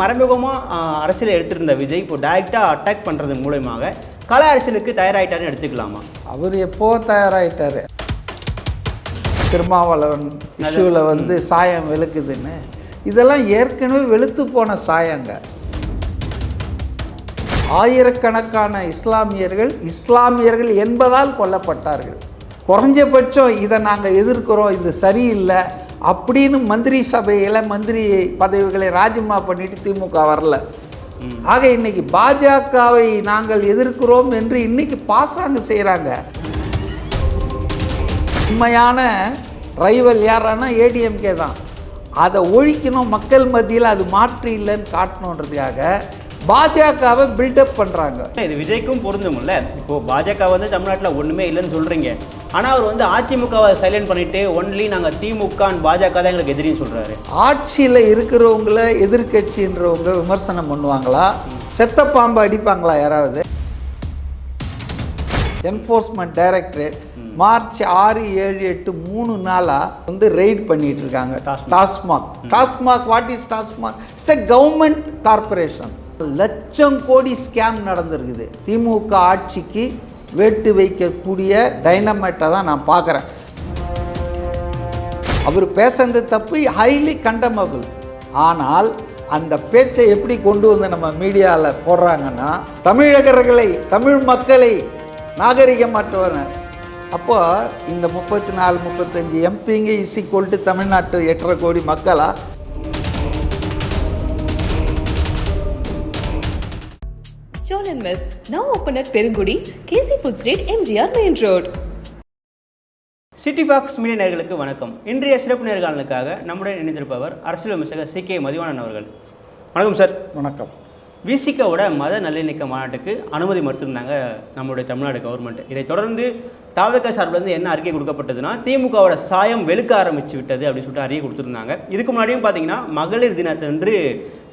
மறைமுகமாக அரசியல் எடுத்திருந்த விஜய் இப்போ டைரெக்டாக அட்டாக் பண்ணுறது மூலயமாக கல அரசியலுக்கு தயாராகிட்டாருன்னு எடுத்துக்கலாமா? அவர் எப்போ தயாராகிட்டார் திருமாவளவன் இஷ்யூவில் வந்து சாயம் வெளுக்குதுன்னு. இதெல்லாம் ஏற்கனவே வெளுத்து போன சாயங்க. ஆயிரக்கணக்கான இஸ்லாமியர்கள் இஸ்லாமியர்கள் என்பதால் கொல்லப்பட்டார்கள். குறைஞ்சபட்சம் இதை நாங்கள் எதிர்க்கிறோம் இது சரியில்லை. அப்படின்னு மந்திரி சபையில் மந்திரி பதவிகளை ராஜினாமா பண்ணிட்டு திமுக வரல. ஆக இன்னைக்கு பாஜகவை நாங்கள் எதிர்க்கிறோம் என்று இன்னைக்கு பாசாங்கு செய்கிறாங்க உண்மையான ரைவல் யாரானா ஏடிஎம்கே தான். அதை ஒழிக்கணும் மக்கள் மத்தியில் அது மாற்று இல்லைன்னு காட்டணுன்றதுக்காக பாஜகவை பில்டப் பண்ணுறாங்க இது விஜய்க்கும் பொருந்தும்ல. இப்போ பாஜக வந்து தமிழ்நாட்டில் ஒன்றுமே இல்லைன்னு சொல்கிறீங்க ஆனால் அவர் வந்து அதிமுகவை சைலண்ட் பண்ணிட்டு ஒன்லி நாங்கள் திமுக பாஜக தான் எங்களுக்கு எதிரின்னு சொல்கிறாரு ஆட்சியில் இருக்கிறவங்கள எதிர்க்கட்சின்றவங்க விமர்சனம் பண்ணுவாங்களா? செத்த பாம்பு அடிப்பாங்களா யாராவது? என்ஃபோர்ஸ்மெண்ட் டைரக்டரேட் மார்ச் ஆறு ஏழு எட்டு மூணு நாளாக வந்து ரெய்ட் பண்ணிட்டு இருக்காங்க. TASMAC. TASMAC. What is TASMAC? It's a government corporation லட்சம் கோடி ஸ்கேம் நடந்திருக்குது. திமுக ஆட்சிக்கு வேட்டு வைக்கக்கூடிய டைனமேட்டை தான் நான் பார்க்குறேன். அவர் பேசுறது தப்பு ஹைலி கண்டமபிள் ஆனால் அந்த பேச்சை எப்படி கொண்டு வந்து நம்ம மீடியாவில் போடுறாங்கன்னா தமிழகர்களை தமிழ் மக்களை நாகரிகமற்றவன அப்போ இந்த முப்பத்தி நாலு முப்பத்தஞ்சு எம்பிங்க இசி கொல்ட்டு தமிழ்நாட்டு எட்டரை கோடி மக்களாக Cholan Mess, now open at Perungudi, KC Food Street, MGR Main Road. City box media நேர்களுக்கு வணக்கம். இன்றைய சிறப்பு நேர்காணலுக்காக நம்முடன் இணைந்திருப்பவர் அரசியல் விமர்சகர் சி கே மதிவாணன் அவர்கள். வணக்கம் சார் வணக்கம். விசிகாவோட மத நல்லிணக்க மாநாட்டுக்கு அனுமதி மறுத்திருந்தாங்க நம்மளுடைய தமிழ்நாடு கவர்மெண்ட் இதைத் தொடர்ந்து தாவக சார்பிலேருந்து என்ன அறிக்கை கொடுக்கப்பட்டதுன்னா திமுகவோட சாயம் வெளுக்க ஆரம்பிச்சு விட்டது அப்படின்னு சொல்லிட்டு அறிக்கை கொடுத்துருந்தாங்க. இதுக்கு முன்னாடியும் பார்த்தீங்கன்னா மகளிர் தினத்தன்று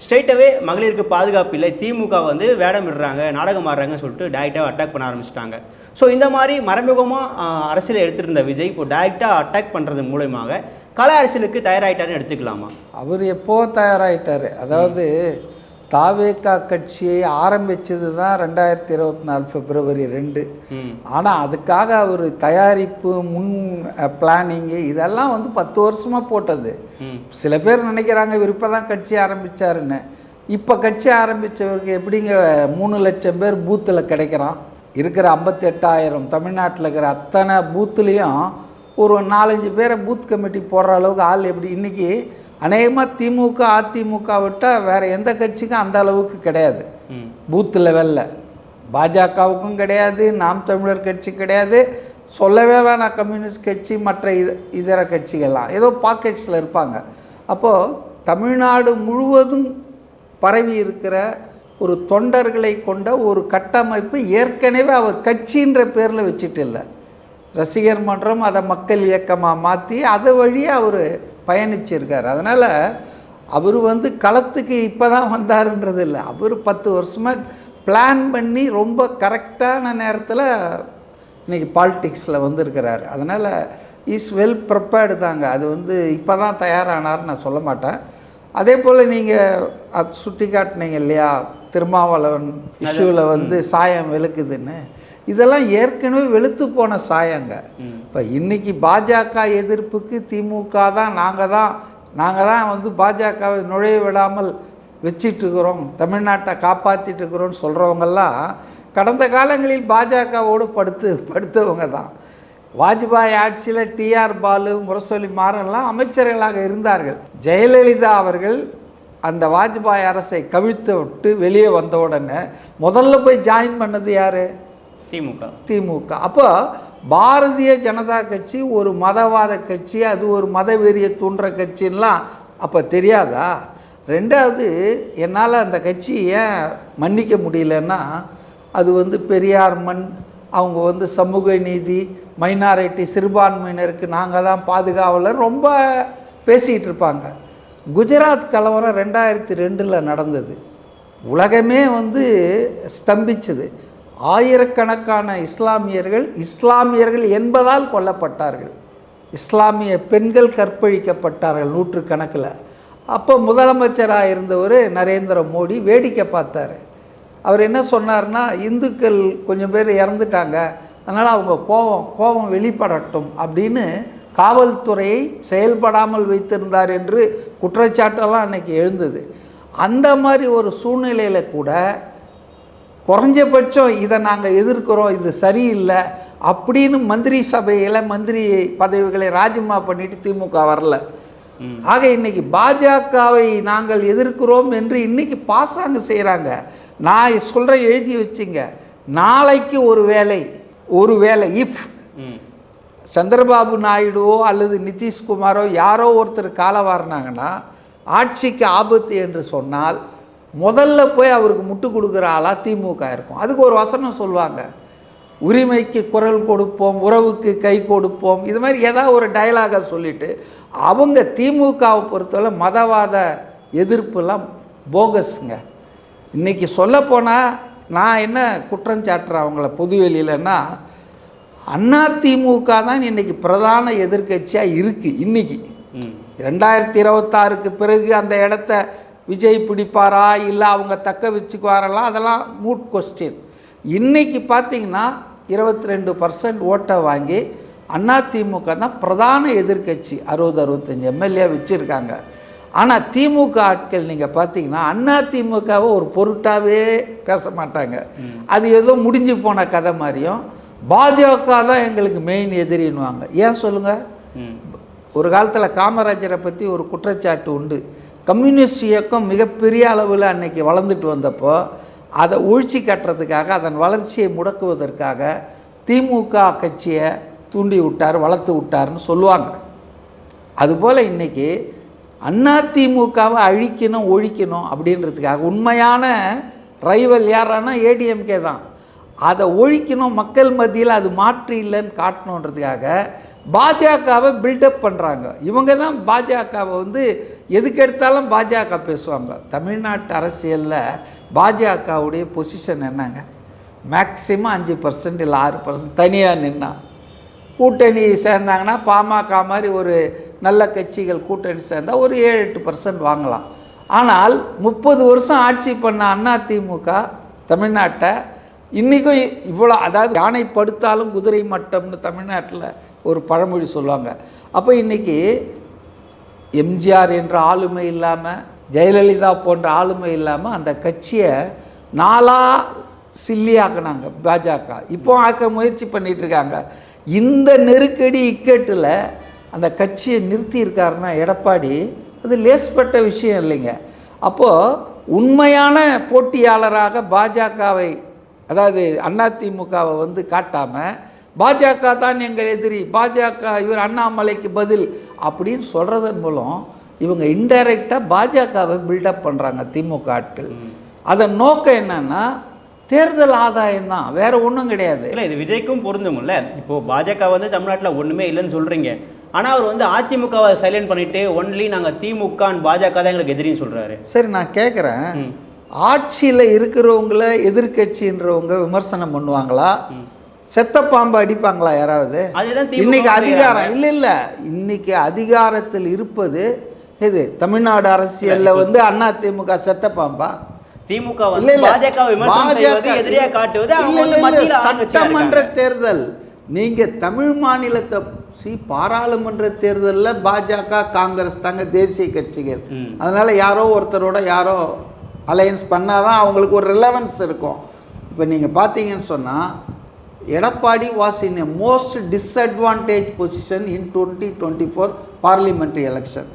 ஸ்ட்ரைட்டாகவே மகளிருக்கு பாதுகாப்பு இல்லை திமுக வந்து வேடமிடுறாங்க நாடகம் ஆடுறாங்கன்னு சொல்லிட்டு டேரெக்டாக அட்டாக் பண்ண ஆரம்பிச்சிட்டாங்க. ஸோ இந்த மாதிரி மறைமுகமாக அரசியல் எடுத்திருந்த விஜய் இப்போ டேரெக்டாக அட்டாக் பண்ணுறது மூலயமாக கல அரசியலுக்கு தயாராகிட்டாருன்னு எடுத்துக்கலாமா? அவர் எப்போ தயாராகிட்டார் அதாவது தாவேகா கட்சியை ஆரம்பித்தது தான் ரெண்டாயிரத்தி இருபத்தி நாலு பிப்ரவரி ரெண்டு. ஆனால் அதுக்காக அவர் தயாரிப்பு முன் பிளானிங்கு இதெல்லாம் வந்து பத்து வருஷமாக போட்டது. சில பேர் நினைக்கிறாங்க இவர் இப்போ தான் கட்சி ஆரம்பித்தாருன்னு இப்போ கட்சி ஆரம்பித்தவருக்கு எப்படிங்க மூணு லட்சம் பேர் பூத்தில் கிடைக்கிறான். இருக்கிற ஐம்பத்தெட்டாயிரம் தமிழ்நாட்டில் இருக்கிற அத்தனை பூத்துலேயும் ஒரு நாலஞ்சு பேரை பூத் கமிட்டி போடுற அளவுக்கு ஆள் எப்படி? இன்றைக்கி அநேகமாக திமுக அதிமுக விட்டால் வேறு எந்த கட்சிக்கும் அந்த அளவுக்கு கிடையாது. பூத் லெவலில். பாஜகவுக்கும் கிடையாது நாம் தமிழர் கட்சி கிடையாது. சொல்லவே வேணாம் கம்யூனிஸ்ட் கட்சி மற்ற இது இதர கட்சிகள்லாம். ஏதோ பாக்கெட்ஸில் இருப்பாங்க. அப்போது தமிழ்நாடு முழுவதும் பரவி இருக்கிற ஒரு தொண்டர்களை கொண்ட ஒரு கட்டமைப்பு ஏற்கனவே அவர் கட்சின்ற பேரில் வச்சுட்டு இல்லை. ரசிகர் மன்றம் அதை மக்கள் இயக்கமாக மாற்றி அது வழியாக அவர் பயணிச்சிருக்கார். அதனால் அவர் வந்து களத்துக்கு இப்போ தான் வந்தாருன்றது இல்லை. அவர் பத்து வருஷமாக பிளான் பண்ணி ரொம்ப கரெக்டான நேரத்தில் இன்றைக்கி பாலிடிக்ஸில் வந்திருக்கிறார். அதனால் இஸ் வெல் ப்ரிப்பேர்டு தாங்க. அது வந்து இப்போ தான் தயாரானார்னு நான் சொல்ல மாட்டேன். அதே போல் நீங்கள் அது சுட்டி காட்டினீங்க இல்லையா திருமாவளவன் இஷ்யூவில் வந்து சாயம் வெளுக்குதுன்னு. இதெல்லாம் ஏற்கனவே வெளுத்து போன சாயங்க. இப்போ இன்னைக்கு பாஜக எதிர்ப்புக்கு திமுக தான் நாங்கள் தான் நாங்கள் தான் வந்து பாஜகவை நுழைய விடாமல் வச்சிட்டு இருக்கிறோம் தமிழ்நாட்டை காப்பாற்றிட்டு இருக்கிறோம்னு சொல்கிறவங்கெல்லாம் கடந்த காலங்களில் பாஜகவோடு படுத்து படுத்தவங்க தான். வாஜ்பாய் ஆட்சியில் டிஆர் பாலு முரசொலி மாறன்லாம் அமைச்சர்களாக இருந்தார்கள். ஜெயலலிதா அவர்கள் அந்த வாஜ்பாய் அரசை கவிழ்த்து விட்டு வெளியே வந்த உடனே முதல்ல போய் ஜாயின் பண்ணது யார்? திமுக. திமுக. அப்போ பாரதிய ஜனதா கட்சி ஒரு மதவாத கட்சி அது ஒரு மதவெறியை தூண்டுற கட்சின்லாம் அப்போ தெரியாதா? ரெண்டாவது என்னால் அந்த கட்சி ஏன் மன்னிக்க முடியலன்னா அது வந்து பெரியார் மண் அவங்க வந்து சமூக நீதி மைனாரிட்டி சிறுபான்மையினருக்கு நாங்கள் தான் பாதுகாவலர் ரொம்ப பேசிகிட்டு இருப்பாங்க. குஜராத் கலவரம் ரெண்டாயிரத்தி ரெண்டில் நடந்தது. உலகமே வந்து ஸ்தம்பிச்சது. ஆயிரக்கணக்கான இஸ்லாமியர்கள் இஸ்லாமியர்கள் என்பதால் கொல்லப்பட்டார்கள். இஸ்லாமிய பெண்கள் கற்பழிக்கப்பட்டார்கள் நூற்றுக்கணக்கில். அப்போ முதலமைச்சராக இருந்தவர் நரேந்திர மோடி வேடிக்கை பார்த்தாரு. அவர் என்ன சொன்னார்னா இந்துக்கள் கொஞ்சம் பேர் இறந்துட்டாங்க. அதனால் அவங்க கோபம் கோபம் வெளிப்படட்டும் அப்படின்னு காவல்துறையை செயல்படாமல் வைத்திருந்தார் என்று குற்றச்சாட்டெல்லாம் அன்னைக்கு எழுந்தது. அந்த மாதிரி ஒரு சூழ்நிலையில் கூட குறைஞ்சபட்சம் இதை நாங்கள் எதிர்க்கிறோம் இது சரியில்லை அப்படின்னு மந்திரி சபையில் மந்திரி பதவிகளை ராஜினாமா பண்ணிட்டு திமுக வரல. ஆக இன்னைக்கு பாஜகவை நாங்கள் எதிர்க்கிறோம் என்று இன்னைக்கு பாசாங்க செய்கிறாங்க நான் சொல்கிறேன் எழுதி வச்சுங்க நாளைக்கு ஒரு வேலை ஒரு வேலை இஃப் சந்திரபாபு நாயுடுவோ அல்லது நிதிஷ்குமாரோ யாரோ ஒருத்தர் கால வாரினாங்கன்னா ஆட்சிக்கு ஆபத்து என்று சொன்னால் முதல்ல போய் அவருக்கு முட்டு கொடுக்குற ஆளா திமுக இருக்கும். அதுக்கு ஒரு வசனம் சொல்லுவாங்க. உரிமைக்கு குரல் கொடுப்போம் உறவுக்கு கை கொடுப்போம். இது மாதிரி ஏதாவது ஒரு டயலாகை சொல்லிட்டு அவங்க திமுகவை பொறுத்தவரை மதவாத எதிர்ப்புலாம் போகஸ்ங்க இன்னைக்கு சொல்லப்போனால் நான் என்ன குற்றம் சாட்டுறேன் அவங்கள பொதுவெளியிலன்னா அண்ணா திமுக தான் இன்னைக்கு பிரதான எதிர்க்கட்சியாக இருக்குது இன்னைக்கு. ம். ரெண்டாயிரத்தி இருபத்தாறுக்கு பிறகு அந்த இடத்த விஜய் பிடிப்பாரா? இல்லை அவங்க தக்க வச்சுக்குவாரெல்லாம் அதெல்லாம் மூட் கொஸ்டின் இன்னைக்கு பார்த்தீங்கன்னா இருபத்தி ரெண்டு பர்சன்ட் ஓட்டை வாங்கி அண்ணா திமுக தான் பிரதான எதிர்க்கட்சி. அறுபது அறுபத்தஞ்சு எம்எல்ஏ வச்சுருக்காங்க. ஆனால் திமுக ஆட்கள் நீங்கள் பார்த்தீங்கன்னா அண்ணா திமுகவை ஒரு பொருட்டாவே பேச மாட்டாங்க. அது ஏதோ முடிஞ்சு போன கதை மாதிரியும் பாஜக தான் எங்களுக்கு மெயின் எதிரின்னுவாங்க. ஏன் சொல்லுங்கள் ஒரு காலத்தில் காமராஜரை பற்றி ஒரு குற்றச்சாட்டு உண்டு. கம்யூனிஸ்ட் இயக்கம் மிகப்பெரிய அளவில் அன்னைக்கு வளர்ந்துட்டு வந்தப்போ அதை ஒழிச்சு கட்டுறதுக்காக அதன் வளர்ச்சியை முடக்குவதற்காக திமுக கட்சியை தூண்டி விட்டார் வளர்த்து விட்டார்னு சொல்லுவாங்க. அதுபோல் இன்னைக்கு அண்ணா திமுகவை அழிக்கணும் ஒழிக்கணும் அப்படின்றதுக்காக உண்மையான ரைவல் யாரானா ஏடிஎம்கே தான். அதை ஒழிக்கணும் மக்கள் மத்தியில் அது மாற்று இல்லைன்னு காட்டணுன்றதுக்காக பாஜகவை பில்டப் பண்ணுறாங்க இவங்க தான் பாஜகவை வந்து எதுக்கு எடுத்தாலும் பாஜக பேசுவாங்க. தமிழ்நாட்டு அரசியலில் பாஜகவுடைய பொசிஷன் என்னங்க? மேக்சிமம் அஞ்சு பர்சன்ட் இல்லை ஆறு பர்சன்ட் தனியாக நின்னா. கூட்டணி சேர்ந்தாங்கன்னா பாமக மாதிரி ஒரு நல்ல கட்சிகள் கூட்டணி சேர்ந்தால் ஒரு ஏழு எட்டு பர்சன்ட் வாங்கலாம். ஆனால் முப்பது வருஷம் ஆட்சி பண்ண அண்ணா திமுக தமிழ்நாட்டை இன்றைக்கும் இவ்வளோ அதாவது யானை படுத்தாலும் குதிரை மட்டம்னு தமிழ்நாட்டில் ஒரு பழமொழி சொல்லுவாங்க. அப்போ இன்றைக்கி எம்ஜிஆர் என்ற ஆளுமை இல்லாமல் ஜெயலலிதா போன்ற ஆளுமை இல்லாமல் அந்த கட்சியை நாலா சில்லியாக்குனாங்க பாஜக. இப்போ ஆக்க முயற்சி பண்ணிகிட்ருக்காங்க இருக்காங்க. இந்த நெருக்கடி இக்கட்டில் அந்த கட்சியை நிறுத்தியிருக்காருன்னா எடப்பாடி அது லேஸ்பட்ட விஷயம் இல்லைங்க. அப்போது உண்மையான போட்டியாளராக பாஜகவை அதாவது அதிமுகவை வந்து காட்டாமல் பாஜக தான் எங்கள் எதிரி பாஜக இவர் அண்ணாமலைக்கு பதில் அப்படின்னு சொல்கிறதன் மூலம் இவங்க இன்டைரக்டாக பாஜகவை பில்டப் பண்ணுறாங்க திமுக ஆட்கள். அதன் நோக்கம் என்னன்னா தேர்தல் ஆதாயம் தான் வேற ஒன்றும் கிடையாது. இல்லை இது விஜய்க்கும் பொருந்தும்ல. இப்போ பாஜக வந்து தமிழ்நாட்டில் ஒன்றுமே இல்லைன்னு சொல்கிறீங்க ஆனால் அவர் வந்து அதிமுகவை சைலண்ட் பண்ணிட்டு ஒன்லி நாங்கள் திமுக பாஜக தான் எங்களுக்கு எதிரின்னு சொல்கிறாரு சரி நான் கேட்குறேன். ஆட்சியில் இருக்கிறவங்கள எதிர்க்கட்சின்றவங்க விமர்சனம் பண்ணுவாங்களா? செத்த பாம்பு அடிப்பாங்களா யாராவது? இன்னைக்கு அதிகாரம் இல்லை இல்லை. இன்னைக்கு அதிகாரத்தில் இருப்பது இது தமிழ்நாடு அரசியல்ல வந்து அண்ணா திமுக செத்த பாம்பா? திமுக சட்டமன்ற. தேர்தல். நீங்க தமிழ் மாநிலத்தை சி பாராளுமன்ற தேர்தலில் பாஜக காங்கிரஸ் தாங்க தேசிய கட்சிகள். அதனால யாரோ ஒருத்தரோட யாரோ அலையன்ஸ் பண்ணாதான் அவங்களுக்கு ஒரு ரிலவன்ஸ் இருக்கும். இப்போ நீங்கள் பார்த்தீங்கன்னு சொன்னால் Edappadi was in a most disadvantage position in twenty twenty four parliamentary election.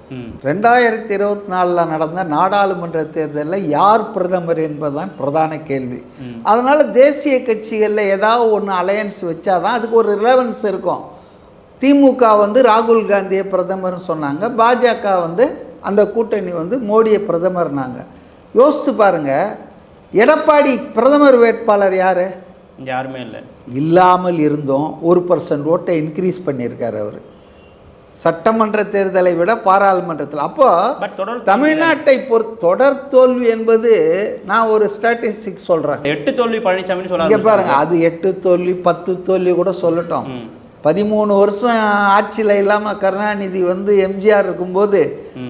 ரெண்டாயிரத்தி இருபத்தி நாலில் நடந்த நாடாளுமன்ற தேர்தலில் யார் பிரதமர் என்பதுதான் பிரதான கேள்வி. அதனால் தேசிய கட்சிகளில் ஏதாவது ஒன்று அலையன்ஸ் வச்சாதான் அதுக்கு ஒரு ரிலவன்ஸ் இருக்கும். திமுக வந்து ராகுல் காந்தியை பிரதமர்னு சொன்னாங்க. பாஜக வந்து அந்த கூட்டணி வந்து மோடியை பிரதமர்னாங்க. யோசிச்சு பாருங்க. எடப்பாடி பிரதமர் வேட்பாளர் யார்? யாருமே இல்லை. இல்லாமல் இருந்தோம் ஒரு பர்சன்ட் ஓட்டை இன்க்ரீஸ் பண்ணியிருக்காரு அவர். சட்டமன்ற தேர்தலை விட பாராளுமன்றத்தில். அப்போ தொடர் தமிழ்நாட்டை பொறுத் தொடர் தோல்வி என்பது நான் ஒரு ஸ்டாட்டிஸ்டிக் சொல்கிறேன் எட்டு தோல்வி பழனிசாமின்னு இங்கே சொல்ல பாருங்க அது எட்டு தோல்வி பத்து தோல்வி கூட சொல்லட்டும். பதிமூணு வருஷம் ஆட்சியில் இல்லாமல் கருணாநிதி வந்து எம்ஜிஆர் இருக்கும்போது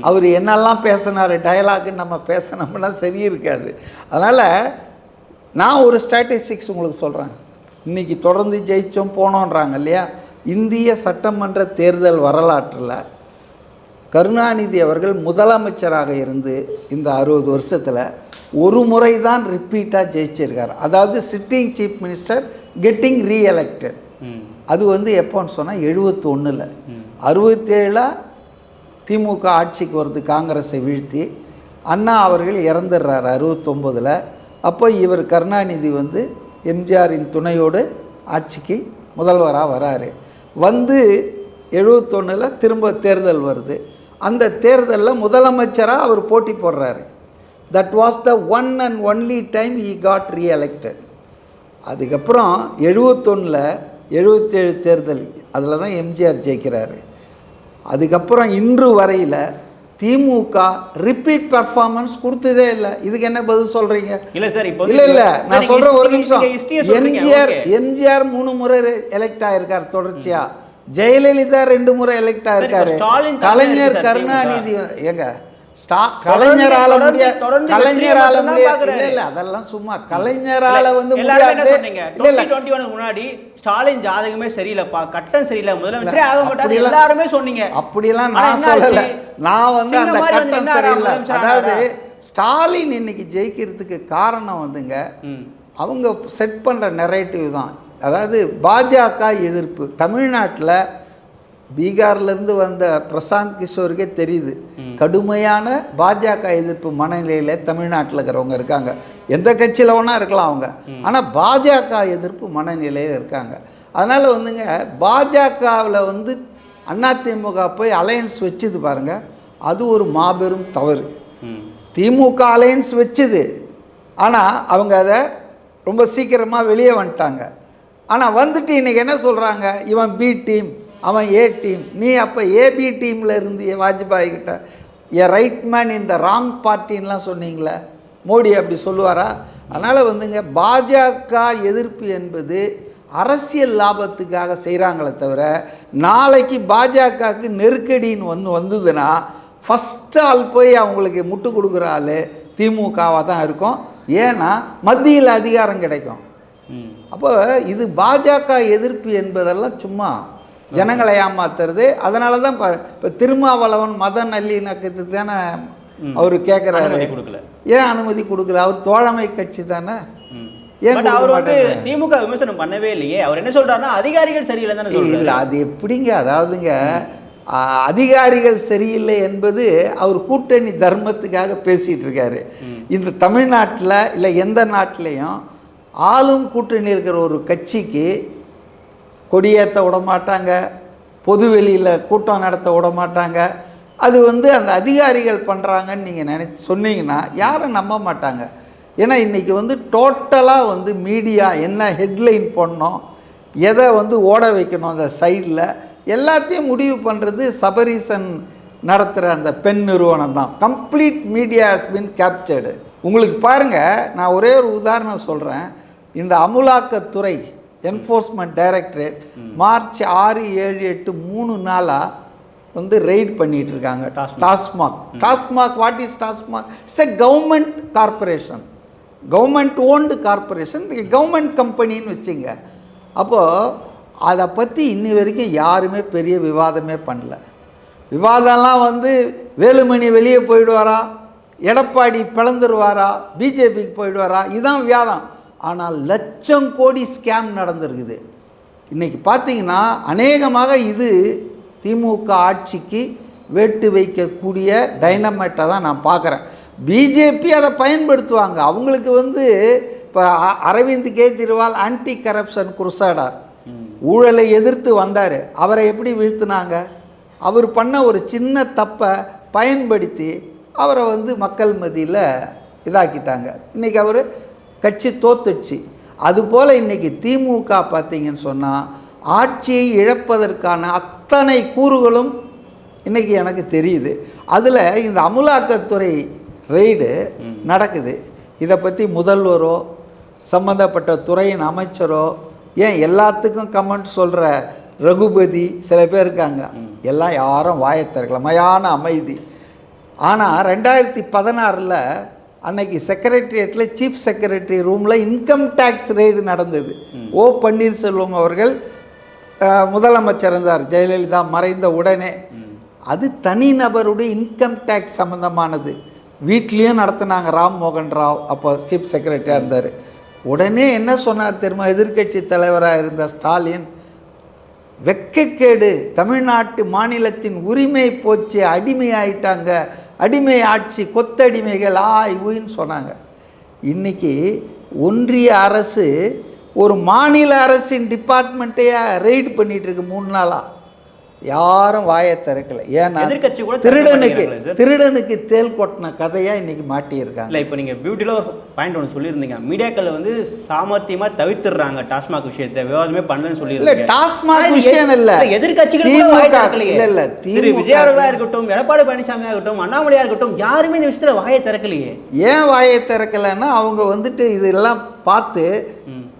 அவர் என்னெல்லாம் பேசினார் டயலாக்னு நம்ம பேசினோம்னா சரி இருக்காது அதனால் நான் ஒரு ஸ்டாட்டிஸ்டிக்ஸ் உங்களுக்கு சொல்கிறேன் இன்றைக்கி தொடர்ந்து ஜெயிச்சோம் போனோன்றாங்க இல்லையா? இந்திய சட்டமன்ற தேர்தல் வரலாற்றில் கருணாநிதி அவர்கள் முதலமைச்சராக இருந்து இந்த அறுபது வருஷத்தில் ஒரு முறை தான் ரிப்பீட்டாக ஜெயிச்சிருக்கார். அதாவது sitting chief minister getting reelected அது வந்து எப்போன்னு சொன்னால் எழுபத்தி ஒன்றில் அறுபத்தேழில் திமுக ஆட்சிக்கு வருது காங்கிரஸை வீழ்த்தி அண்ணா அவர்கள் இறந்துடுறாரு அறுபத்தொம்போதில். அப்போ இவர் கருணாநிதி வந்து எம்ஜிஆரின் துணையோடு ஆட்சிக்கு முதல்வராக வராரு. வந்து எழுபத்தொன்னில் திரும்ப தேர்தல் வருது. அந்த தேர்தலில் முதலமைச்சராக அவர் போட்டி போடுறாரு. That was the one and only time he got reelected அதுக்கப்புறம் எழுபத்தொன்னில் எழுபத்தேழு தேர்தல் அதில் தான் எம்ஜிஆர் ஜெயிக்கிறாரு. அதுக்கப்புறம் இன்று வரையில் திமுக ரிப்பீட் பர்ஃபார்மன்ஸ் கொடுத்ததே இல்லை. இதுக்கு என்ன பதில் சொல்கிறீங்க இல்ல சார் இப்போ இல்ல இல்ல. நான் சொல்றேன் ஒரு நிமிஷம். எம்ஜிஆர் எம்ஜிஆர் மூணு முறை எலெக்ட் ஆயிருக்கார் தொடர்ச்சியா. ஜெயலலிதா ரெண்டு முறை எலெக்ட் ஆயிருக்காரு. கலைஞர் கருணாநிதி ஏங்க ஸ்டா கலைஞரால முடிய கலைஞரால முடியாது. இல்ல இல்ல அதெல்லாம் சும்மா கலைஞரால வந்து முடியாது. இல்ல இல்ல. 2021 முன்னாடி ஸ்டாலின் ஜாதகமே சரியில்லைப்பா கட்டம் சரியில்லை. முதலமைச்சரே ஆக மாட்டாரு. எல்லாருமே சொன்னீங்க. அப்படியெல்லாம் ஆனா நான் சொல்லல? நான் வந்து அந்த கட்டம் சரியில்லை. அதாவது? ஸ்டாலின் இன்னைக்கு ஜெயிக்கிறதுக்கு காரணம் வந்துங்க அவங்க செட் பண்ணுற நெரேட்டிவ் தான். அதாவது பாஜக எதிர்ப்பு. தமிழ்நாட்டில் பீகார்லேருந்து வந்த பிரசாந்த் கிஷோருக்கே தெரியுது. கடுமையான பாஜக எதிர்ப்பு மனநிலையில் தமிழ்நாட்டில் இருக்கிறவங்க இருக்காங்க. எந்த கட்சியில் வேணா இருக்கலாம் அவங்க. ஆனால் பாஜக எதிர்ப்பு மனநிலையில் இருக்காங்க. அதனால் வந்துங்க பாஜகவில் வந்து அதிமுக போய் அலையன்ஸ் வச்சுது பாருங்க. அது ஒரு மாபெரும் தவறு. திமுக அலையன்ஸ் வச்சுது. ஆனால் அவங்க அதை ரொம்ப சீக்கிரமாக வெளியே வந்துட்டாங்க. ஆனால் வந்துட்டு இன்றைக்கி என்ன சொல்கிறாங்க இவன் பி டீம் அவன் ஏ டீம் நீ அப்போ ஏபி டீமில் இருந்து வாஜ்பாய் கிட்ட ஏ ரைட் மேன் இந்த ராங் பார்ட்டின்லாம் சொன்னீங்களே? மோடி அப்படி சொல்லுவாரா? அதனால் வந்துங்க பாஜக எதிர்ப்பு என்பது அரசியல் லாபத்துக்காக செய்கிறாங்களே தவிர நாளைக்கு பாஜகவுக்கு நெருக்கடின்னு வந்து வந்ததுன்னா ஃபஸ்ட் ஆள் போய் அவங்களுக்கு முட்டு கொடுக்குற ஆள் திமுகவாக தான் இருக்கும். ஏன்னா மத்தியில் அதிகாரம் கிடைக்கும். அப்போ இது பாஜக எதிர்ப்பு என்பதெல்லாம் சும்மா ஜனங்களை ஏமாத்துறது. அதனால தான் இப்போ திருமாவளவன் மத நல்லிணக்கத்துக்கு தானே அவர் கேட்குறாரு ஏன் அனுமதி கொடுக்கல? அவர் தோழமை கட்சி தானே. ஏன் அவர் வந்து? திமுக விமர்சனம் பண்ணவே இல்லையே. அவர் என்ன சொல்றாருன்னா அதிகாரிகள் சரியில்லை தானே இல்லை அது எப்படிங்க? அதாவதுங்க அதிகாரிகள் சரியில்லை என்பது அவர் கூட்டணி தர்மத்துக்காக பேசிட்டு இருக்காரு. இந்த தமிழ்நாட்டில் இல்லை எந்த நாட்டிலையும் ஆளும் கூட்டணி இருக்கிற ஒரு கட்சிக்கு கொடியேற்ற விட மாட்டாங்க பொது வெளியில் கூட்டம் நடத்த விட மாட்டாங்க அது வந்து அந்த அதிகாரிகள் பண்ணுறாங்கன்னு நீங்கள் நினச்சி சொன்னீங்கன்னா யாரும் நம்ப மாட்டாங்க. ஏன்னா இன்றைக்கி வந்து டோட்டலாக வந்து மீடியா என்ன ஹெட்லைன் பண்ணோம் எதை வந்து ஓட வைக்கணும் அந்த சைடில் எல்லாத்தையும் முடிவு பண்ணுறது சபரீசன் நடத்துகிற அந்த பெண் நிறுவனம் தான். Complete media has been captured உங்களுக்கு பாருங்கள் நான் ஒரே ஒரு உதாரணம் சொல்கிறேன் இந்த அமுலாக்கத்துறை என்ஃபோர்ஸ்மெண்ட் டைரக்டரேட் மார்ச் ஆறு ஏழு எட்டு மூணு நாளாக வந்து ரெய்ட் பண்ணிட்டு இருக்காங்க TASMAC. TASMAC what is TASMAC it's a government corporation government owned corporation government கம்பெனின்னு வச்சுங்க. அப்போது அதை பற்றி இன்னி வரைக்கும் யாருமே பெரிய விவாதமே பண்ணல. விவாதம்லாம் வந்து வேலுமணி வெளியே போயிடுவாரா? எடப்பாடி பிளந்துருவாரா? பிஜேபிக்கு போயிடுவாரா? இதுதான் விவாதம். ஆனால் லட்சம் கோடி ஸ்கேம் நடந்திருக்குது. இன்றைக்கி பார்த்தீங்கன்னா அநேகமாக இது திமுக ஆட்சிக்கு வேட்டு வைக்கக்கூடிய டைனமைட்டை தான் நான் பார்க்குறேன். பிஜேபி அதை பயன்படுத்துவாங்க. அவங்களுக்கு வந்து இப்போ Arvind Kejriwal anti corruption crusader ஊழலை எதிர்த்து வந்தார். அவரை எப்படி வீழ்த்தினாங்க? அவர் பண்ண ஒரு சின்ன தப்பை பயன்படுத்தி அவரை வந்து மக்கள் மத்தியில் இதாக்கிட்டாங்க. இன்றைக்கி அவர் கட்சி தோத்துடுச்சு. அதுபோல் இன்றைக்கி திமுக பார்த்தீங்கன்னு சொன்னால் ஆட்சியை இழப்பதற்கான அத்தனை கூறுகளும் இன்றைக்கி எனக்கு தெரியுது. அதில் இந்த அமுலாக்கத்துறை ரெய்டு நடக்குது. இதை பற்றி முதல்வரோ சம்மந்தப்பட்ட துறையின் அமைச்சரோ ஏன் எல்லாத்துக்கும் கமெண்ட் சொல்கிற ரகுபதி சில பேர் இருக்காங்க. எல்லாம் யாரும் வாயை திறக்கல. மயான அமைதி. ஆனால் ரெண்டாயிரத்தி பதினாறில் அன்னைக்கு செக்ரட்டரியேட்டில் சீஃப் செக்ரட்டரி ரூமில் இன்கம் டேக்ஸ் ரெய்டு நடந்தது. ஓ பன்னீர்செல்வம் அவர்கள் முதலமைச்சர் இருந்தார் ஜெயலலிதா மறைந்த உடனே. அது தனிநபருடைய இன்கம் டேக்ஸ் சம்மந்தமானது வீட்லேயும் நடத்துனாங்க ராம் மோகன் ராவ் அப்போ சீஃப் செக்ரட்டரியாக இருந்தார். உடனே என்ன சொன்னார் தெரியுமா? எதிர்க்கட்சி தலைவராக இருந்த ஸ்டாலின் வெக்கக்கேடு தமிழ்நாட்டு மாநிலத்தின் உரிமை போச்சு அடிமையாயிட்டாங்க. அடிமை ஆட்சி கொத்தடிமைகள் ஆய் ஊயின்னு சொன்னாங்க. இன்னைக்கு ஒன்றிய அரசு ஒரு மாநில அரசின் டிபார்ட்மெண்ட்டையே ரெய்டு பண்ணிகிட்ருக்கு மூணு நாளாக யாரும் வாயை திறக்கல. ஏன்னா எதிர்க்கட்சி கூட திறக்க திருடனுக்கு. திருடனுக்கு தேல் கொட்டின கதையா இன்னைக்கு மாட்டியிருக்காங்க. இல்லை இப்போ நீங்கள் பியூட்டியில் ஒரு பாயிண்ட் ஒன்று சொல்லியிருந்தீங்க. மீடியாக்கள் வந்து சாமர்த்தியமாக தவிர்த்துடுறாங்க டாஸ்மாக் விஷயத்தை. விவாதமே பண்ணலன்னு இல்ல சொல்லியிருந்தீங்க. டாஸ்மாக் விஷயம் இல்ல. திறக்கலையே. இல்ல இல்ல திரு திமுக விஜய் அவர்களா இருக்கட்டும் எடப்பாடி பழனிசாமியா இருக்கட்டும் அண்ணாமலையா இருக்கட்டும் யாருமே இந்த விஷயத்துல வாயை திறக்கலையே. ஏன் வாயை திறக்கலைன்னா அவங்க வந்துட்டு இதெல்லாம் பார்த்து.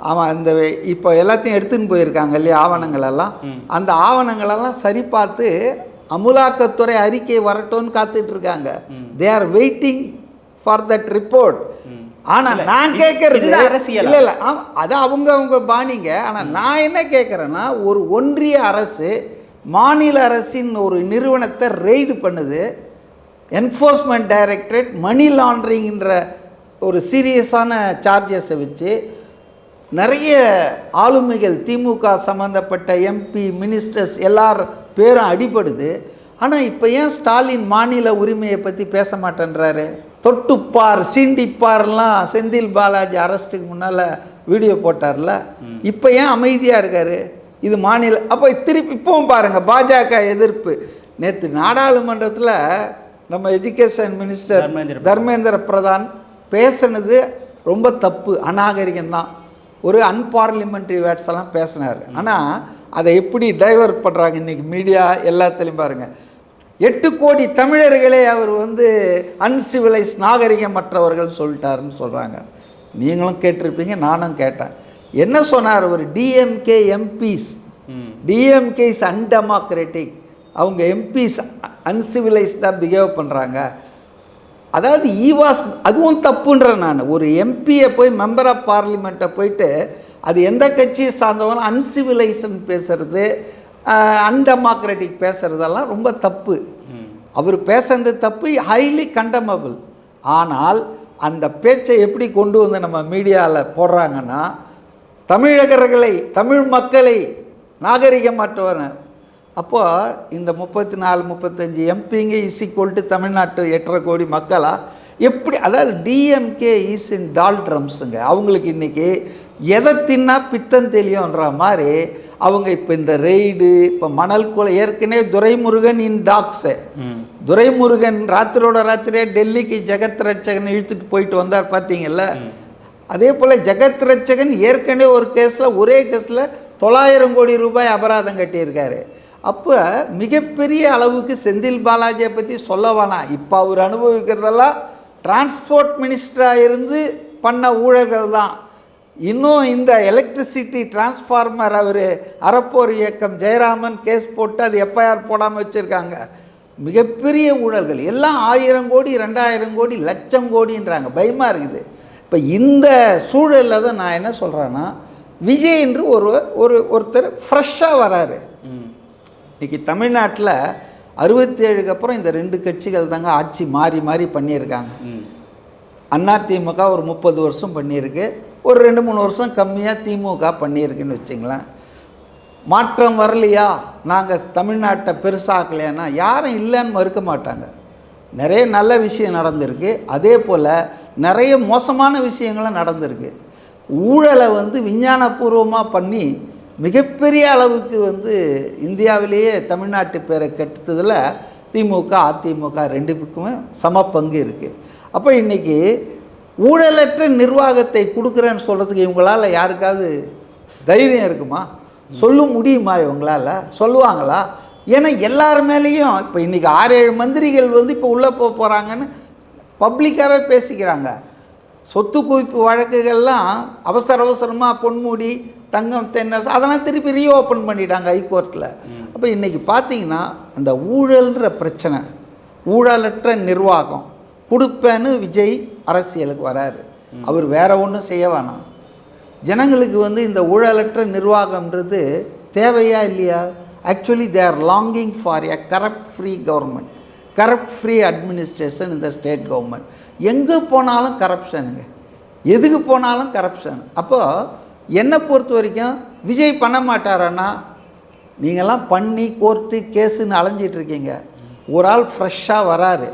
அவன் இந்த இப்போ எல்லாத்தையும் எடுத்துன்னு போயிருக்காங்க இல்லையா ஆவணங்கள் எல்லாம் ம். அந்த ஆவணங்களெல்லாம் சரி பார்த்து அமுலாக்கத்துறை அறிக்கை வரட்டும்னு காத்துட்டு இருக்காங்க they are waiting for that report ம். ஆனா இல்ல, நான் கேட்கறது அரசியலா? இல்ல இல்ல அது அவங்க அவங்க பாணிங்க. ஆனா நான் என்ன கேட்குறேன்னா ஒரு ஒன்றிய அரசு மாநில அரசின் ஒரு நிறுவனத்தை ரெய்டு பண்ணுது. என்ஃபோர்ஸ்மெண்ட் டைரக்டரேட் மணி லாண்ட்ரிங்ன்ற ஒரு சீரியஸான சார்ஜஸை வச்சு நிறைய ஆளுமைகள் திமுக சம்மந்தப்பட்ட எம்பி மினிஸ்டர்ஸ் எல்லார் பேரும் அடிபடுது. ஆனால் இப்போ ஏன் ஸ்டாலின் மாநில உரிமையை பற்றி பேச மாட்டேன்றாரு? தொட்டுப்பார் சீண்டிப்பார்லாம் செந்தில் பாலாஜி அரெஸ்ட்டுக்கு முன்னால் வீடியோ போட்டார்ல. இப்போ ஏன் அமைதியாக இருக்காரு? இது மாநில அப்போ திருப்பி இப்பவும் பாருங்க பாஜக எதிர்ப்பு. நேற்று நாடாளுமன்றத்தில் நம்ம எஜுகேஷன் மினிஸ்டர் தர்மேந்திர தர்மேந்திர பிரதான் பேசுனது ரொம்ப தப்பு அநாகரிகம் தான் ஒரு அன்பார்லிமெண்ட்ரி வேர்ட்ஸ் எல்லாம் பேசினார். ஆனால் அதை எப்படி டைவர்ட் பண்ணுறாங்க இன்னைக்கு மீடியா எல்லாத்துலேயும் பாருங்க. எட்டு கோடி தமிழர்களே அவர் வந்து அன்சிவிலைஸ் நாகரிகமற்றவர்கள் சொல்லிட்டாருன்னு சொல்கிறாங்க நீங்களும் கேட்டிருப்பீங்க நானும் கேட்டேன். என்ன சொன்னார் ஒரு DMK MPs. DMK is undemocratic அவங்க எம்பிஸ் அன்சிவிலைஸ்டாக பிஹேவ் பண்ணுறாங்க அதாவது ஈவாஸ் அதுவும் தப்புன்றேன் நான். ஒரு எம்பியை போய் மெம்பர் ஆஃப் பார்லிமெண்ட்டை போயிட்டு அது எந்த கட்சியை சார்ந்தவங்க அன்சிவிலைசன் பேசுறது அன்டெமோக்ராட்டிக் பேசுறதெல்லாம் ரொம்ப தப்பு. அவர் பேசுறது தப்பு ஹைலி கண்டமபிள் ஆனால் அந்த பேச்சை எப்படி கொண்டு வந்து நம்ம மீடியாவில் போடுறாங்கன்னா தமிழகர்களை தமிழ் மக்களை நாகரிகமற்றவன அப்போ இந்த முப்பத்தி நாலு முப்பத்தஞ்சு எம்பிங்க இஸ் ஈக்குவல் டு தமிழ்நாட்டு எட்டரை கோடி மக்களா? எப்படி அதாவது டிஎம்கே இஸ் இன் டால் ட்ரம்ஸுங்க அவங்களுக்கு இன்னைக்கு எதை தின்னா பித்தம் தெளியும்ன்ற மாதிரி அவங்க இப்போ இந்த ரெய்டு இப்போ மணல் கொலை ஏற்கனவே துரைமுருகன் இன் டாக்ஸு. துரைமுருகன் ராத்திரோட ராத்திரியே டெல்லிக்கு ஜெகத் ரட்சகன் இழுத்துட்டு போயிட்டு வந்தார் பார்த்தீங்கல்ல அதே போல் ஜெகத் ரட்சகன் ஏற்கனவே ஒரு கேஸில் ஒரே கேஸில் தொள்ளாயிரம் கோடி ரூபாய் அபராதம் கட்டியிருக்காரு. அப்போ மிகப்பெரிய அளவுக்கு செந்தில் பாலாஜியை பற்றி சொல்ல வேணாம். இப்போ அவர் அனுபவிக்கிறதெல்லாம் டிரான்ஸ்போர்ட் மினிஸ்டராக இருந்து பண்ண ஊழல்கள் தான். இன்னும் இந்த எலக்ட்ரிசிட்டி டிரான்ஸ்ஃபார்மர் அவர் அறப்போர் இயக்கம் ஜெயராமன் கேஸ் போட்டு அது எஃப்ஐஆர் போடாமல் வச்சுருக்காங்க. மிகப்பெரிய ஊழல்கள். எல்லாம் ஆயிரம் கோடி ரெண்டாயிரம் கோடி லட்சம் கோடின்றாங்க. பயமாக இருக்குது. இப்போ இந்த சூழலில் தான் நான் என்ன சொல்கிறேன்னா விஜய் என்று ஒரு ஒரு ஒருத்தர் ஃப்ரெஷ்ஷாக வராரு. ம். இன்னைக்கு தமிழ்நாட்டில் அறுபத்தேழுக்கு அப்புறம் இந்த ரெண்டு கட்சிகள் தாங்க ஆட்சி மாறி மாறி பண்ணியிருக்காங்க. அதிமுக ஒரு முப்பது வருஷம் பண்ணியிருக்கு. ஒரு ரெண்டு மூணு வருஷம் கம்மியாக திமுக பண்ணியிருக்குன்னு வச்சுங்களேன். மாற்றம் வரலையா? நாங்கள் தமிழ்நாட்டை பெருசாக்கலையானா? யாரும் இல்லைன்னு மறுக்க மாட்டாங்க. நிறைய நல்ல விஷயம் நடந்திருக்கு. அதே போல் நிறைய மோசமான விஷயங்களும் நடந்திருக்கு. ஊழலை வந்து விஞ்ஞானபூர்வமாக பண்ணி மிகப்பெரிய அளவுக்கு வந்து இந்தியாவிலேயே தமிழ்நாட்டு பேரை கெட்டதில் திமுக அதிமுக ரெண்டுக்குமே சம பங்கு இருக்குது அப்போ இன்றைக்கி ஊழலற்ற நிர்வாகத்தை கொடுக்குறேன்னு சொல்கிறதுக்கு இவங்களால் யாருக்காவது தைரியம் இருக்குமா? சொல்ல முடியுமா இவங்களால? சொல்லுவாங்களா? ஏன்னா எல்லார் மேலேயும் இப்போ இன்றைக்கி ஆறு ஏழு மந்திரிகள் வந்து இப்போ உள்ளே போக போகிறாங்கன்னு பப்ளிக்காகவே பேசிக்கிறாங்க. சொத்து குவிப்பு வழக்குகள்லாம் அவசர அவசரமாக பொன்முடி தங்கம் தென்னரசு அதெல்லாம் திருப்பி ரீஓப்பன் பண்ணிட்டாங்க ஹைகோர்ட்டில் அப்போ இன்றைக்கி பார்த்தீங்கன்னா அந்த ஊழல்ன்ற பிரச்சனை ஊழலற்ற நிர்வாகம் கொடுப்பேன்னு விஜய் அரசியலுக்கு வராரு. அவர் வேற ஒன்றும் செய்ய வேணாம். ஜனங்களுக்கு வந்து இந்த ஊழலற்ற நிர்வாகம்ன்றது தேவையா இல்லையா? Actually they are longing for a corrupt free government corrupt free administration இந்த ஸ்டேட் கவர்மெண்ட் எங்கே போனாலும் கரப்ஷனுங்க எதுக்கு போனாலும் கரப்ஷன் அப்போது என்னை பொறுத்த வரைக்கும் விஜய் பண்ண மாட்டாரன்னா நீங்கள்லாம் பண்ணி கோர்ட்டு கேஸுன்னு அலைஞ்சிட்ருக்கீங்க ஒரு ஆள் ஃப்ரெஷ்ஷாக வராரு.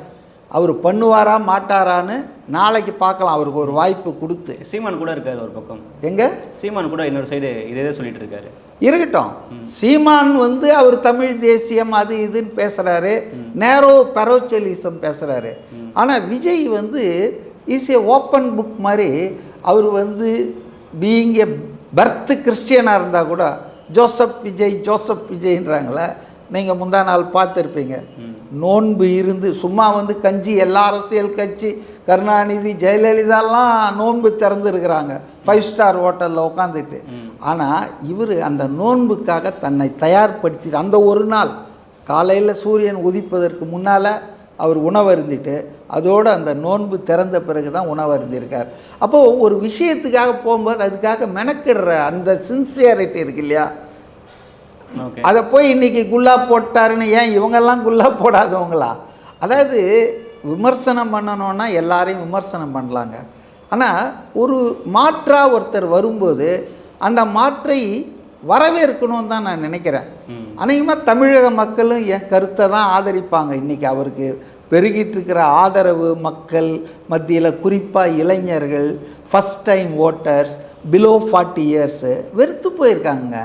அவர் பண்ணுவாரா மாட்டாரான்னு நாளைக்கு பார்க்கலாம். அவருக்கு ஒரு வாய்ப்பு கொடுத்து. சீமான் கூட இருக்காரு ஒரு பக்கம். எங்கே? சீமான் கூட இன்னொரு சைடு இதே சொல்லிட்டு இருக்காரு. இருக்கட்டும். சீமான் வந்து அவர் தமிழ் தேசியம் அது இதுன்னு பேசுகிறாரு நேரோ பெரோச்சலிசம் பேசுகிறாரு ஆனால் விஜய் வந்து இஸ் ஏ ஓப்பன் புக் மாதிரி அவர் வந்து பீயிங் ஏ பர்த் கிறிஸ்டியனாக இருந்தால் கூட ஜோசப் விஜய் ஜோசப் விஜய்ன்றாங்களே நீங்கள் முந்தா நாள் பார்த்துருப்பீங்க. நோன்பு இருந்து சும்மா வந்து கஞ்சி எல்லா அரசியல் கட்சி கருணாநிதி ஜெயலலிதாலாம் நோன்பு திறந்துருக்கிறாங்க. ஃபைவ் ஸ்டார் ஹோட்டலில் உட்காந்துட்டு ஆனால் இவர் அந்த நோன்புக்காக தன்னை தயார்படுத்தி அந்த ஒரு நாள் காலையில் சூரியன் உதிப்பதற்கு முன்னால் அவர் உணவருந்திட்டு அதோடு அந்த நோன்பு திறந்த பிறகு தான் உணவருந்திருக்கார். அப்போது ஒரு விஷயத்துக்காக போகும்போது அதுக்காக மெனக்கிடுற அந்த சின்சியரிட்டி இருக்கு இல்லையா? அதை போய் இன்னைக்கு குல்லா போட்டாருன்னு ஏன் இவங்கெல்லாம் குல்லா போடாதவங்களா? அதாவது விமர்சனம் பண்ணணும்னா எல்லாரையும் விமர்சனம் பண்ணலாங்க. ஆனால் ஒரு மாற்றா ஒருத்தர் வரும்போது அந்த மாற்றை வரவேற்கணும்னு தான் நான் நினைக்கிறேன். அநேகமாக தமிழக மக்களும் என் கருத்தை தான் ஆதரிப்பாங்க. இன்றைக்கி அவருக்கு பெருகிட்டு இருக்கிற ஆதரவு மக்கள் மத்தியில் குறிப்பாக இளைஞர்கள் first time voters below forty years வெறுத்து போயிருக்காங்க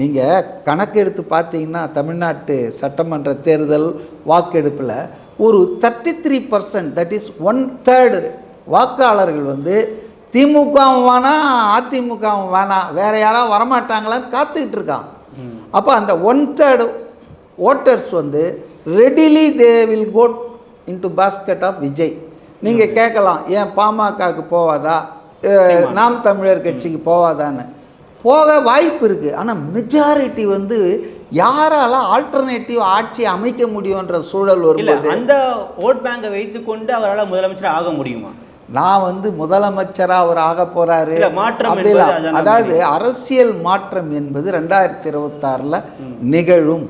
நீங்கள் கணக்கு எடுத்து பார்த்தீங்கன்னா தமிழ்நாட்டு சட்டமன்ற தேர்தல் வாக்கெடுப்பில் ஒரு thirty three percent that is one third வாக்காளர்கள் வந்து திமுகவும் வேணாம் அதிமுகவும் வேணாம் வேற யாராவது வரமாட்டாங்களான்னு காத்துக்கிட்டு இருக்கான். அப்போ அந்த ஒன் தேர்டு ஓட்டர்ஸ் வந்து readily they will go into basket of Vijay நீங்கள் கேட்கலாம் ஏன் பாமகவுக்கு போவாதா? நாம் தமிழர் கட்சிக்கு போவாதான்னு. போக வாய்ப்பு இருக்குது ஆனால் மெஜாரிட்டி வந்து யாரால ஆல்டர்னேட்டிவ் ஆட்சி அமைக்க முடியுன்ற சூழல் வரும்போது அந்த ஓட் பேங்கை வைத்துக்கொண்டு அவரால் முதலமைச்சர் ஆக முடியுமா? நான் வந்து முதலமைச்சரா அவர் ஆக போறாரு. அப்படிலாம். அதாவது அரசியல் மாற்றம் என்பது ரெண்டாயிரத்தி இருபத்தாறுல நிகழும்.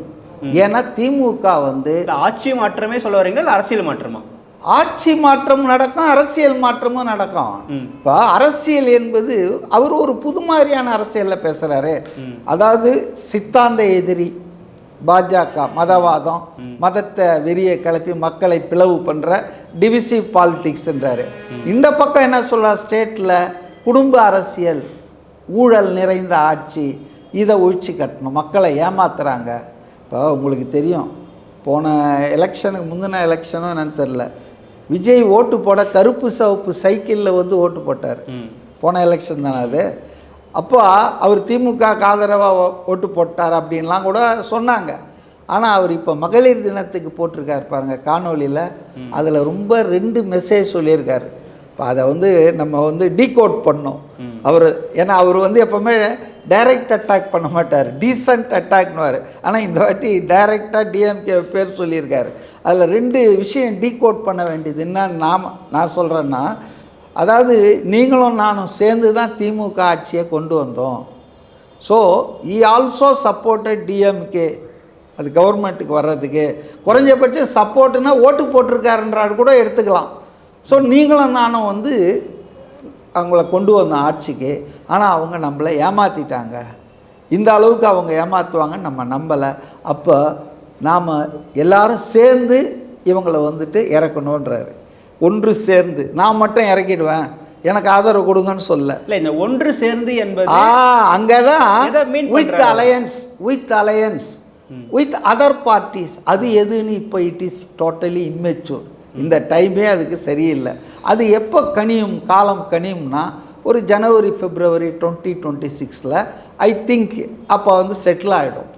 ஏன்னா திமுக வந்து ஆட்சி மாற்றமே சொல்ல வரீங்களா அரசியல் மாற்றமா? ஆட்சி மாற்றம் நடக்கும் அரசியல் மாற்றமும் நடக்கும். இப்போ அரசியல் என்பது அவர் ஒரு புது மாதிரியான அரசியல்ல பேசுறாரு. ம். அதாவது சித்தாந்த எதிரி பாஜக மதவாதம் மதத்தை வெறிய கிளப்பி மக்களை பிளவு பண்ற டிவிசிவ் பாலிடிக்ஸ்ன்றாரு இந்த பக்கம் என்ன சொல்றார் ஸ்டேட்ல குடும்ப அரசியல் ஊழல் நிறைந்த ஆட்சி இதை ஒழிச்சு கட்டணும். மக்களை ஏமாத்துறாங்க. இப்போ உங்களுக்கு தெரியும் போன எலெக்ஷனுக்கு முந்தின எலெக்ஷனும் என்னன்னு தெரில விஜய் ஓட்டு போட கருப்பு சிவப்பு சைக்கிளில் வந்து ஓட்டு போட்டார். போன எலெக்ஷன் தானே அது. அப்போ அவர் திமுக ஆதரவாக ஓட்டு போட்டார் அப்படின்லாம் கூட சொன்னாங்க. ஆனால் அவர் இப்போ மகளிர் தினத்துக்கு போட்டிருக்காரு பாருங்க காணொளியில். அதில் ரொம்ப ரெண்டு மெசேஜ் சொல்லியிருக்காரு. இப்போ அதை வந்து நம்ம வந்து டீகோட் பண்ணோம். அவர் ஏன்னா அவர் வந்து எப்போவுமே டைரக்ட் அட்டாக் பண்ண மாட்டார். டீசன்ட் அட்டாக்னுவார் ஆனால் இந்த வாட்டி டைரெக்டாக டிஎம்கே பேர் சொல்லியிருக்காரு. அதில் ரெண்டு விஷயம் டீகோட் பண்ண வேண்டியது. என்ன நாம் நான் சொல்கிறேன்னா அதாவது நீங்களும் நானும் சேர்ந்து தான் திமுக ஆட்சியை கொண்டு வந்தோம். So I also supported DMK அது கவர்மெண்ட்டுக்கு வர்றதுக்கு. குறைஞ்சபட்சம் சப்போர்ட்டுனா ஓட்டு போட்டிருக்காருன்றாரு கூட எடுத்துக்கலாம். ஸோ நீங்களும் நானும் வந்து அவங்கள கொண்டு வந்தோம் ஆட்சிக்கு ஆனால் அவங்க நம்மளை ஏமாற்றிட்டாங்க இந்த அளவுக்கு அவங்க ஏமாற்றுவாங்கன்னு நம்ம நம்பலை. அப்போ நாம் எல்லாரும் சேர்ந்து இவங்களை வந்துட்டு இறக்கணுன்றாரு ஒன்று சேர்ந்து நான் மட்டும் இறக்கிடுவேன் எனக்கு ஆதரவு கொடுங்கன்னு சொல்ல. இல்ல இந்த ஒன்று சேர்ந்து என்பது ஆ எதை mean with? Alliance with alliance with other parties அது எதுன்னு இப்போ இட் இஸ் டோட்டலி இம்மெச்சூர் இந்த டைமே அதுக்கு சரியில்லை. அது எப்போ கனியும் காலம் கனியும்னா ஒரு ஜனவரி பிப்ரவரி டுவெண்ட்டி டுவெண்ட்டி சிக்ஸில் ஐ திங்க் அப்போ வந்து செட்டில் ஆகிடும்